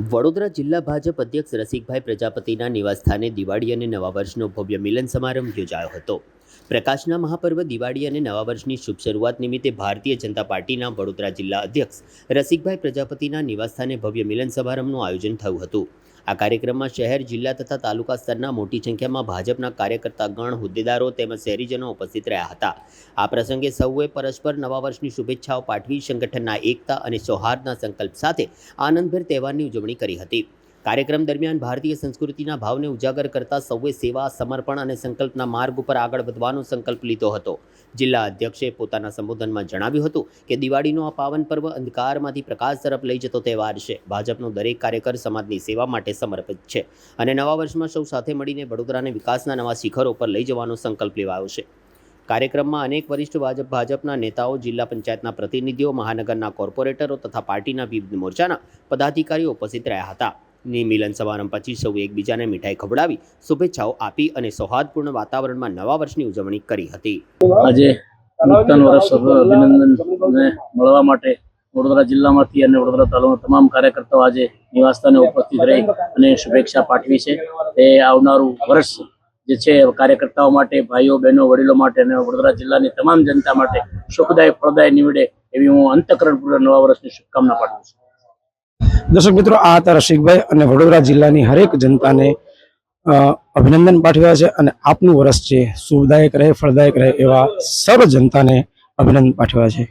વડોદરા જિલ્લા ભાજપ અધ્યક્ષ રસિકભાઈ પ્રજાપતિના નિવાસસ્થાને દિવાળી અને નવા વર્ષનો ભવ્ય મિલન સમારંભ યોજાયો હતો. પ્રકાશના મહાપર્વ દિવાળી અને નવા વર્ષની શુભ શરૂઆત નિમિત્તે ભારતીય જનતા પાર્ટીના વડોદરા જિલ્લા અધ્યક્ષ રસિકભાઈ પ્રજાપતિના નિવાસસ્થાને ભવ્ય મિલન સમારંભનું આયોજન થયું હતું. આ કાર્યક્રમમાં શહેર, જિલ્લા તથા તાલુકા સ્તરના મોટી સંખ્યામાં ભાજપના કાર્યકર્તા, ગણ હોદ્દેદારો તેમજ શહેરીજનો ઉપસ્થિત રહ્યા હતા. આ પ્રસંગે સૌએ પરસ્પર નવા વર્ષની શુભેચ્છાઓ પાઠવી સંગઠનના એકતા અને સૌહાર્દના સંકલ્પ સાથે આનંદભેર તહેવારની ઉજવણી કરી હતી. કાર્યક્રમ દરમિયાન ભારતીય સંસ્કૃતિના ભાવને ઉજાગર કરતા સૌએ સેવા, સમર્પણ અને સંકલ્પના માર્ગ ઉપર આગળ વધવાનો સંકલ્પ લીધો હતો. જિલ્લા અધ્યક્ષે પોતાના સંબોધનમાં જણાવ્યું હતું કે દિવાળીનો આ પાવન પર્વ અંધકારમાંથી પ્રકાશ તરફ લઈ જતો તહેવાર છે. ભાજપનો દરેક કાર્યકર સમાજની સેવા માટે સમર્પિત છે અને નવા વર્ષમાં સૌ સાથે મળીને વડોદરાને વિકાસના નવા શિખરો પર લઈ જવાનો સંકલ્પ લેવાયો છે. કાર્યક્રમમાં અનેક વરિષ્ઠ ભાજપ, ભાજપના નેતાઓ, જિલ્લા પંચાયતના પ્રતિનિધિઓ, મહાનગરના કોર્પોરેટરો તથા પાર્ટીના વિવિધ મોરચાના પદાધિકારીઓ ઉપસ્થિત રહ્યા હતા. ની મિલન સમારંભ પછી સૌએ એકબીજાને મીઠાઈ ખવડાવી, શુભેચ્છાઓ આપી અને સૌહાર્દપૂર્ણ વાતાવરણમાં નવા વર્ષની ઉજવણી કરી હતી. આજે નૂતન વર્ષ અભિનંદનને મળવા માટે વડોદરા જિલ્લામાંથી અને વડોદરા તાલુકાના તમામ કાર્યકર્તાઓ આજે નિવાસસ્થાને ઉપસ્થિત રહી અને શુભેચ્છા પાઠવી છે. તે આવનારું વર્ષ જે છે, કાર્યકર્તાઓ માટે, ભાઈઓ, બહેનો, વડીલો માટે અને વડોદરા જિલ્લાની તમામ જનતા માટે સુખદાય ફળદાય નીવડે એવી હું અંતકરણપૂર્વક નવા વર્ષની શુભકામના પાઠવું છું. દર્શક મિત્રો, આ હતા રસિકભાઈ અને વડોદરા જિલ્લાની હરેક જનતાને અભિનંદન પાઠવ્યા છે અને આપનું વર્ષ છે સુખદાયક રહે, ફળદાયક રહે એવા સર્વ જનતાને અભિનંદન પાઠવ્યા છે.